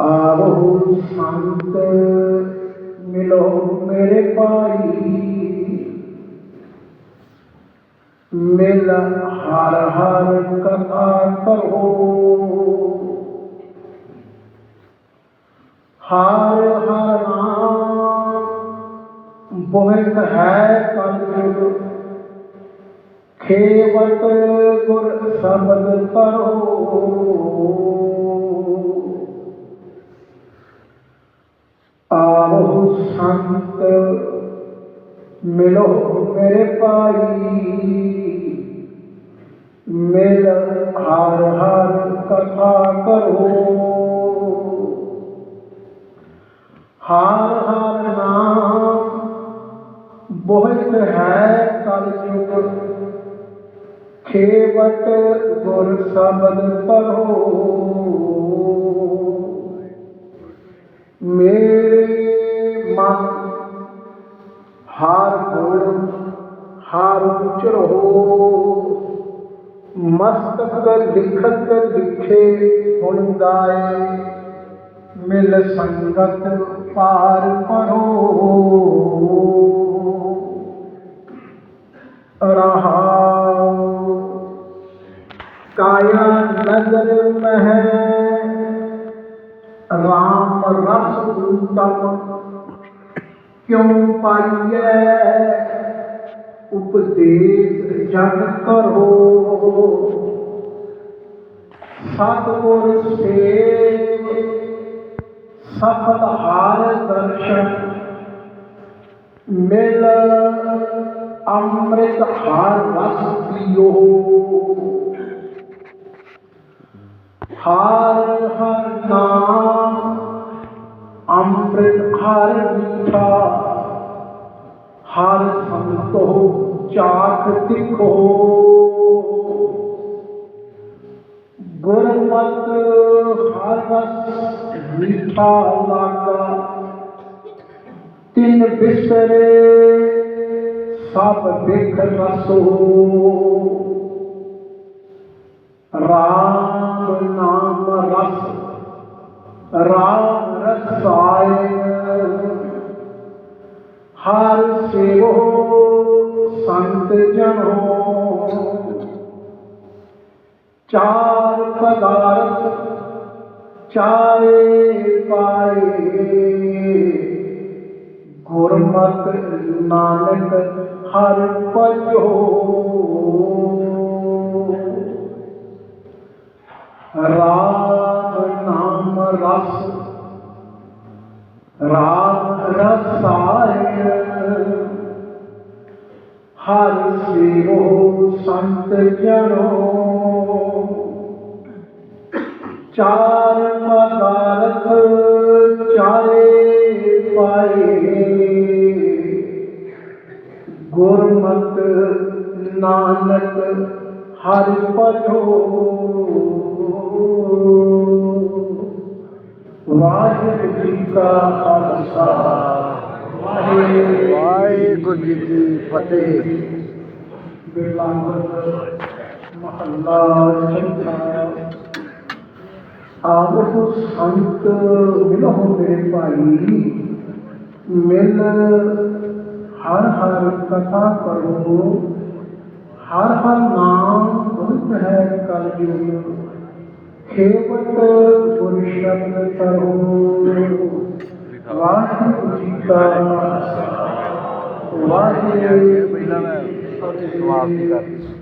ਆਵੋ ਸੰਤ ਮਿਲੋ ਮੇਰੇ ਭਾਈ। ਮਿਲ ਹਰ ਹਰ ਕਥਾ ਕਰੋ ਹਰ ਹਰ ਨਾਮ ਬਹੁਤ ਹੈ ਕਲਯੁਗ ਖੇਵਟ ਗੁਰ ਸ਼ਬਦ ਕਰੋ ਸੰਤ ਮਿਲੋ ਮੇਰੇ ਭਾਈ। ਮਿਲ ਹਰ ਹਰ ਕਥਾ ਕਰੋ। ਹਰ ਹਰ ਨਾਮ ਬਹੁਤ ਹੈ ਕਲਯੁਗ ਖੇਵਟ ਗੁਰ ਸ਼ਬਦ ਪੜੋ ਮੇਰੇ ਹਰ ਉਚਰੋ ਮਸਤਕ ਲਿਖਤ ਲਿਖੇ ਹੁੰਦਾ ਏ ਮਿਲ ਸੰਗਤ ਪਾਰ ਪਰੋ। ਰਹਾ ਕਾਇਆ ਨਗਰ ਮਹਿ। ਰਾਮ ਰਸ ਉਤਮ। ਕਿਉ ਪਾਈਐ? ਉਪਦੇਸ਼ ਜਨ ਕਰੋ। ਸਤਿਗੁਰ ਸੇਵ, ਸਫਲ ਹਾਰ ਦਰਸ਼ਨ, ਮਿਲ ਅੰਮ੍ਰਿਤ ਹਾਰ ਰਸ ਪੀਓ। ਹਰ ਹਰ ਨਾਮ ਅੰਮ੍ਰਿਤ ਹਰ ਮੀਠਾ। ਹਰ ਸੰਤੋ ਚਾਖ ਤਿਖੋ। ਗੁਰਮਤ ਹਰ ਰਸ ਮੀਠਾ ਲਾਗਾ। ਤਿੰਨ ਬਿਸਰੇ ਸਭ ਦੇਖ ਰਸੋ। ਹਰ ਸੇਵੋ ਸੰਤ ਜਨੋ। ਚਾਰ ਪਦਾਰਥ ਚਾਰੇ ਪਾਏ। ਗੁਰਮਤਿ ਨਾਨਕ ਹਰ ਭਜੋ। ਰਾਮ ਨਾਮ ਰਸ, ਰਾਮ ਰਸਾਇ ਹਰ ਸੇਵੋ ਸੰਤ ਜਨੋ ਚਾਰ ਪਦਾਰਥ ਚਾਰੇ ਪਾਏ। ਗੁਰਮਤ ਨਾਨਕ ਹਰ ਭਜੋ। ਵਾਹਿਗੁਰੂ ਜੀ ਕਾ ਖਾਲਸਾ। ਵਾਹਿਗੁਰੂ ਵਾਹਿਗੁਰੂ ਜੀ ਕੀ ਫਤਿਹ ਬਿਲਾਵਤ ਮਹੱਲਾ ਚੌਥਾ ਆਵੋ ਸੰਤ ਮਿਲੋ ਮੇਰੇ ਭਾਈ ਮਿਲ ਹਰ ਹਰ ਕਥਾ ਕਰੋ ਹਰ ਹਰ ਨਾਮ ਬਹੁਤ ਹੈ ਕਲਯੁਗ ਖੇਵਟ ਗੁਰ ਸ਼ਬਦ ਕਰੋ ਵਾਹਿਗੁਰੂ ਜੀ ਕਾ ਵਾਹਿਗੁਰੂ ਜੀ ਕੀ ਫਤਿਹ।